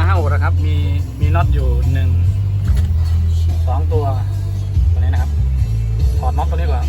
R56 นะครับ มีมีน็อตอยู่หนึ่งสองตัวตัวนี้นะครับ ถอดน็อตตัวนี้ก่อน